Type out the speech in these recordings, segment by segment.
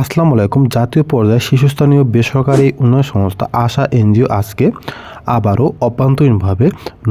আসসালামু আলাইকুম। জাতীয় পর্যায়ে শীর্ষস্থানীয় বেসরকারি উন্নয়ন সংস্থা আশা এনজিও আজকে আবারও অভ্যন্তরীণভাবে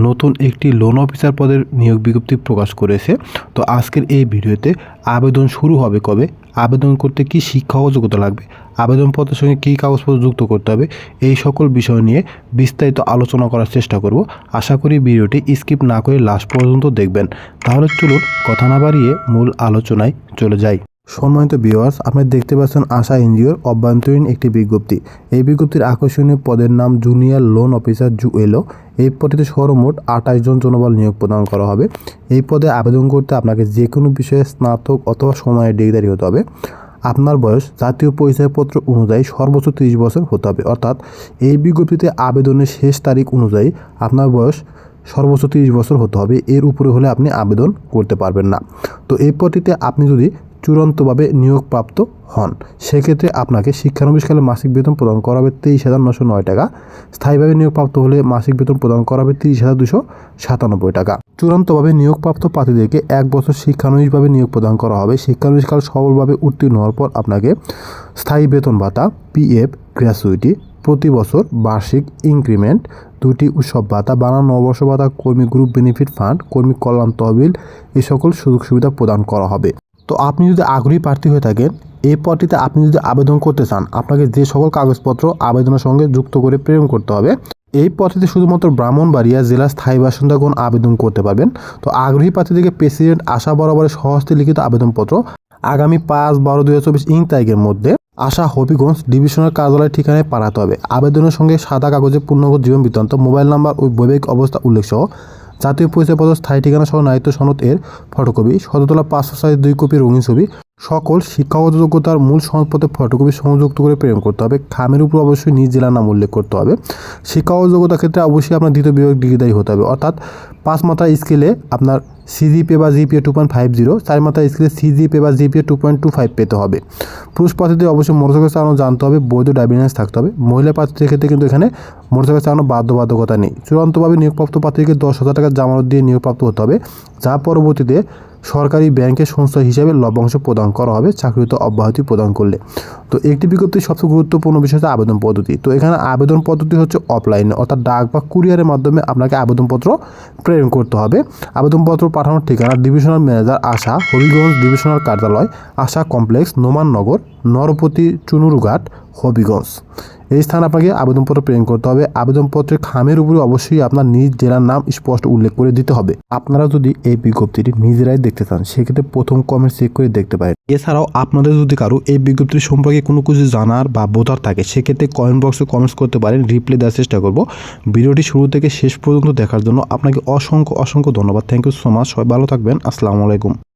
নতুন একটি লোন অফিসার পদের নিয়োগ বিজ্ঞপ্তি প্রকাশ করেছে। তো আজকের এই ভিডিওতে আবেদন শুরু হবে কবে? আবেদন করতে কি শিক্ষা ও যোগ্যতা লাগবে? আবেদনপত্রের সঙ্গে কী কাগজপত্র যুক্ত করতে হবে? এই সকল বিষয় নিয়ে বিস্তারিত আলোচনা করার চেষ্টা করব। আশা করি ভিডিওটি স্কিপ না করে লাস্ট পর্যন্ত দেখবেন। তাহলে চলুন কথা না বাড়িয়ে মূল আলোচনায় চলে যাই। সম্মানিত ভিউয়ার্স আপনি দেখতে পাচ্ছেন আশা এনজিওর অভ্যন্তরীণ একটি বিজ্ঞপ্তি। এই বিজ্ঞপ্তির আকর্ষণীয় পদের নাম জুনিয়র লোন অফিসার জুয়েলো এই পদটিতে সর্বমোট আঠাশ জন জনবল নিয়োগ প্রদান করা হবে। এই পদে আবেদন করতে আপনাকে যে কোনো বিষয়ে স্নাতক অথবা সময়ের ডিগ্রি হতে হবে। আপনার বয়স, জাতীয় পরিচয়পত্র অনুযায়ী সর্বোচ্চ তিরিশ বছর হতে হবে। অর্থাৎ এই বিজ্ঞপ্তিতে আবেদনের শেষ তারিখ অনুযায়ী আপনার বয়স সর্বোচ্চ তিরিশ বছর হতে হবে। এর উপরে হলে আপনি আবেদন করতে পারবেন না। তো এই পদটিতে আপনি যদি চূড়ান্তভাবে নিয়োগপ্রাপ্ত হন। সেক্ষেত্রে আপনাকে শিক্ষানবিশকালে মাসিক বেতন প্রদান করা হবে তেইশ হাজার নশো নয় টাকা। স্থায়ীভাবে নিয়োগপ্রাপ্ত হলে মাসিক বেতন প্রদান করা হবে তিরিশ হাজার দুশো সাতানব্বই টাকা। চূড়ান্তভাবে নিয়োগপ্রাপ্ত প্রার্থীদেরকে এক বছর শিক্ষানবিশভাবে নিয়োগ প্রদান করা হবে। শিক্ষানবিশকাল সফলভাবে উত্তীর্ণ হওয়ার পর আপনাকে স্থায়ী বেতন ভাতা, পিএফ, গ্র্যাচুইটি, প্রতি বছর বার্ষিক ইনক্রিমেন্ট, দুটি উৎসব ভাতা বানা নববর্ষ ভাতা, কর্মী গ্রুপ বেনিফিট ফান্ড, কর্মী কল্যাণ তহবিল এই সকল সুযোগ সুবিধা প্রদান করা হবে। তো আপনি যদি আগ্রহী প্রার্থী হয়ে থাকেন, এই পদটিতে আপনি যদি আবেদন করতে চান, আপনাকে যে সকল কাগজপত্র আবেদনের সঙ্গে যুক্ত করে প্রেরণ করতে হবে, এই পদ্ধতিতে শুধুমাত্র ব্রাহ্মণবাড়িয়া জেলার স্থায়ী বাসিন্দাগণ আবেদন করতে পারবেন। তো আগ্রহী প্রার্থীদেরকে প্রেসিডেন্ট আশা বরাবরের সহস্তে লিখিত আবেদনপত্র আগামী পাঁচ বারো দুই হাজার চব্বিশ ইং তারিখের মধ্যে আশা হবিগঞ্জ ডিভিশনের কার্যালয়ের ঠিকানায় পাঠাতে হবে। আবেদনের সঙ্গে সাদা কাগজে পূর্ণগত জীবন বৃত্তান্ত, মোবাইল নাম্বার ও বৈবাহিক অবস্থা উল্লেখ সহ জাতীয় পরিচয়পত্র স্থায়ী ঠিকানা সহ নায়িত্ব সনদ এর ফটোকপি, শততলা পাঁচশো সাইজ দুই কপি রঙিন ছবি, সকল শিক্ষাগত যোগ্যতার মূল সনদপত্রের ফটোকপি সংযুক্ত করে প্রেরণ করতে হবে। খামের উপর অবশ্যই নিজ জেলার নাম উল্লেখ করতে হবে। শিক্ষাগত যোগ্যতার ক্ষেত্রে অবশ্যই আপনার দ্বিতীয় বিভাগ ডিগ্রিদায়ী হতে হবে। অর্থাৎ পাঁচ মাত্রা স্কেলে আপনার সিজিপে বা GPA two point five zero চার মাত্রা স্কেলে সিজিপে বা GPA two point two five পেতে হবে। পুরুষ প্রার্থীদের অবশ্যই মোটরসাইকেল চালানো জানতে হবে, বৈধ ড্রাইভিং লাইসেন্স থাকতে হবে। মহিলা প্রার্থীদের ক্ষেত্রে কিন্তু এখানে মোটরসাইকেল চালানো বাধ্যবাধকতা নেই। চূড়ান্তভাবে নিয়োগপ্রাপ্ত প্রার্থীকে দশ হাজার টাকা জামানত দিয়ে নিয়োগপ্রাপ্ত হতে হবে, যা পরবর্তীতে সরকারি ব্যাংকের সংস্থা হিসাবে লভ্যাংশ প্রদান করা হবে চাকরিতে অব্যাহতি প্রদান করলে। তো একটি বিজ্ঞপ্তির সবচেয়ে গুরুত্বপূর্ণ বিষয় হচ্ছে আবেদন পদ্ধতি। তো এখানে আবেদন পদ্ধতি হচ্ছে অফলাইনে অর্থাৎ ডাক বা কুরিয়ারের মাধ্যমে আপনাকে আবেদনপত্র প্রেরণ করতে হবে। আবেদনপত্র পাঠানোর ঠিকানা divisional manager ASA, Habiganj divisional কার্যালয়, আশা কমপ্লেক্স নোমাননগর নরপতি চুনুরুঘাট, হবিগঞ্জ। এই স্থানে আপনাকে আবেদনপত্র প্রেরণ করতে হবে। আবেদনপত্রের খামের উপরে অবশ্যই আপনার নিজ জেলার নাম স্পষ্ট উল্লেখ করে দিতে হবে। আপনারা যদি এই বিজ্ঞপ্তিটি নিজেরাই দেখতে চান, সেক্ষেত্রে প্রথম কমেন্ট চেক করে দেখতে পারেন। এছাড়াও আপনাদের যদি কারও এই বিজ্ঞপ্তি সম্পর্কে কোনো কিছু জানার বা বোঝার থাকে, সেক্ষেত্রে কমেন্ট বক্সে কমেন্টস করতে পারেন। রিপ্লাই দেওয়ার চেষ্টা করব। ভিডিওটি শুরু থেকে শেষ পর্যন্ত দেখার জন্য আপনাকে অসংখ্য অসংখ্য ধন্যবাদ। থ্যাংক ইউ সো মাচ সবাই ভালো থাকবেন। আসসালামু আলাইকুম।